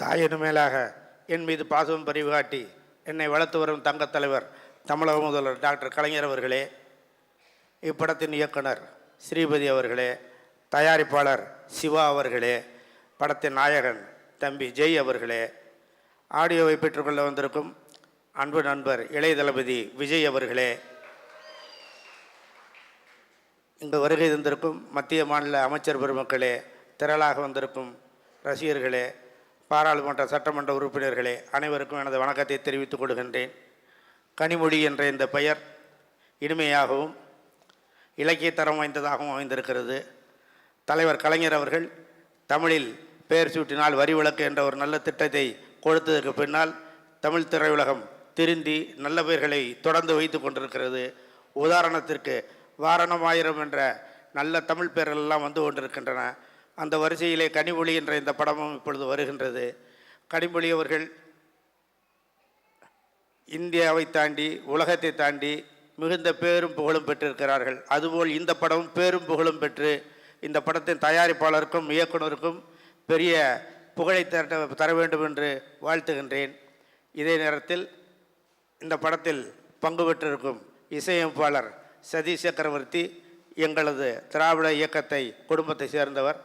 தாயினும் மேலாக என் மீது பாசம் பரிவு காட்டி என்னை வளர்த்து வரும் தங்கத் தலைவர் தமிழக முதல்வர் டாக்டர் கலைஞர் அவர்களே இப்படத்தின் இயக்குனர் ஸ்ரீபதி அவர்களே தயாரிப்பாளர் சிவா அவர்களே படத்தின் நாயகன் தம்பி ஜெய் அவர்களே ஆடியோவை பெற்றுக்கொள்ள வந்திருக்கும் அன்பு நண்பர் இளைய தளபதி விஜய் அவர்களே இங்கு வருகை தந்திருக்கும் மத்திய மாநில அமைச்சர் பெருமக்களே திரளாக வந்திருக்கும் ரசிகர்களே பாராளுமன்ற சட்டமன்ற உறுப்பினர்களே அனைவருக்கும் எனது வணக்கத்தை தெரிவித்துக் கொள்கின்றேன். கனிமொழி என்ற இந்த பெயர் இனிமையாகவும் இலக்கிய தரம் வாய்ந்ததாகவும் அமைந்திருக்கிறது. தலைவர் கலைஞர் அவர்கள் தமிழில் பெயர் சூட்டினால் வரி விளக்கு என்ற ஒரு நல்ல திட்டத்தை கொடுத்ததற்கு பின்னால் தமிழ் திரையுலகம் திருந்தி நல்ல பெயர்களை தொடர்ந்து வைத்து கொண்டிருக்கிறது. உதாரணத்திற்கு வாரணமாயிரம் என்ற நல்ல தமிழ் பெயர்கள் எல்லாம் வந்து கொண்டிருக்கின்றன. அந்த வரிசையிலே கனிமொழி என்ற இந்த படமும் இப்பொழுது வருகின்றது. கனிமொழி அவர்கள் இந்தியாவை தாண்டி உலகத்தை தாண்டி மிகுந்த பேரும் புகழும் பெற்றிருக்கிறார்கள். அதுபோல் இந்த படமும் பேரும் புகழும் பெற்று இந்த படத்தின் தயாரிப்பாளருக்கும் இயக்குனருக்கும் பெரிய புகழை தர தர வேண்டும் என்று வாழ்த்துகின்றேன். இதே நேரத்தில் இந்த படத்தில் பங்கு பெற்றிருக்கும் இசையமைப்பாளர் சதீஷ் சக்கரவர்த்தி எங்களது திராவிட இயக்கத்தை குடும்பத்தை சேர்ந்தவர்.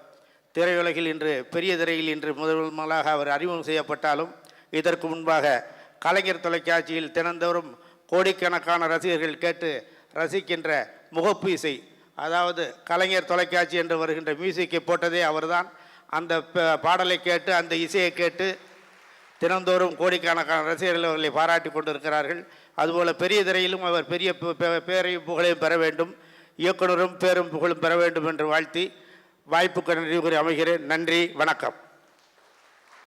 திரையுலகில் இன்று பெரிய திரையில் இன்று முதல் முதலாக அவர் அறிமுகம் செய்யப்பட்டாலும் இதற்கு முன்பாக கலைஞர் தொலைக்காட்சியில் தினந்தோறும் கோடிக்கணக்கான ரசிகர்கள் கேட்டு ரசிக்கின்ற முகப்பு இசை அதாவது கலைஞர் தொலைக்காட்சி என்று வருகின்ற மியூசிக்கை போட்டதே அவர்தான். அந்த ப- பாடலை கேட்டு அந்த இசையை கேட்டு தினந்தோறும் கோடிக்கணக்கான ரசிகர்கள் அவர்களை பாராட்டி கொண்டிருக்கிறார்கள். அதுபோல பெரிய திரையிலும் அவர் பெரிய பேரையும் புகழையும் பெற வேண்டும் இயக்குனரும் பேரும் புகழும் பெற வேண்டும் என்று வாழ்த்தி வாய்ப்புக்கு நன்றி கூறி அமைகிறேன். நன்றி வணக்கம்.